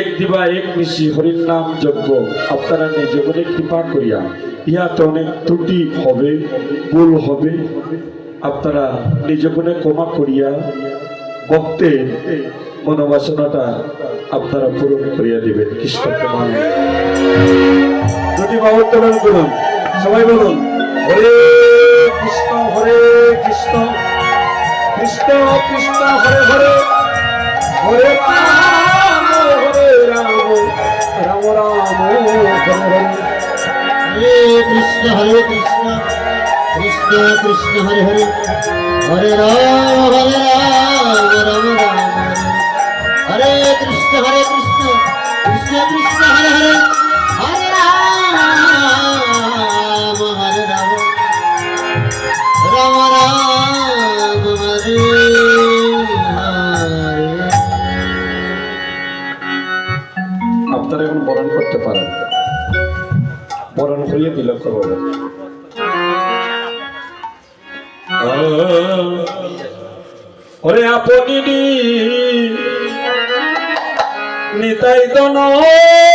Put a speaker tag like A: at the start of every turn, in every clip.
A: এক দিবা এক নিশি হরির নাম যজ্ঞ আপনারা নিজগণে কৃপা করিয়া ইহাতে অনেক ত্রুটি হবে ভুল হবে আপনারা নিজগণে ক্ষমা করিয়া ভক্তের মনোবাসনাটা আপনারা পূরণ করিয়া দিবেন কৃষ্ণ প্রমাণ দুটি বাবু করুন সবাই বলুন হরে
B: কৃষ্ণ হরে কৃষ্ণ কৃষ্ণ কৃষ্ণ হরে হরে হরে রাম হরে রাম রাম রাম হরে কৃষ্ণ হরে কৃষ্ণ কৃষ্ণ কৃষ্ণ হরে হরে হরে রাম হরে রাম রাম রাম হরে
A: আপনারা এখন বরণ করতে পারেন মরণ করিয়ে দিল খবর ওরে আপনি নিতাই তো নয়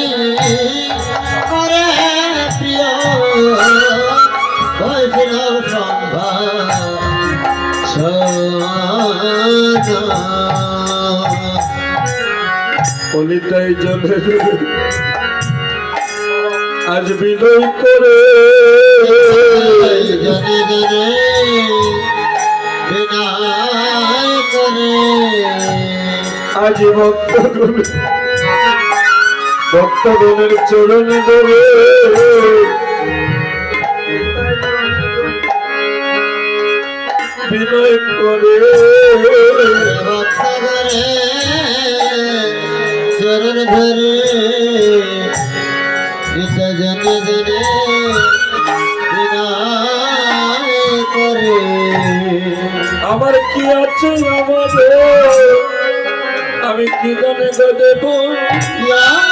A: অনিতাই জলে আজ বিদয় করে আজ ভক্তগণ ভক্তগণের চরণ দেবে বিনয় করে
B: চরণ ধরে পিতা জন
A: আমার কি আছে আমাদের আমি কি গানে দেব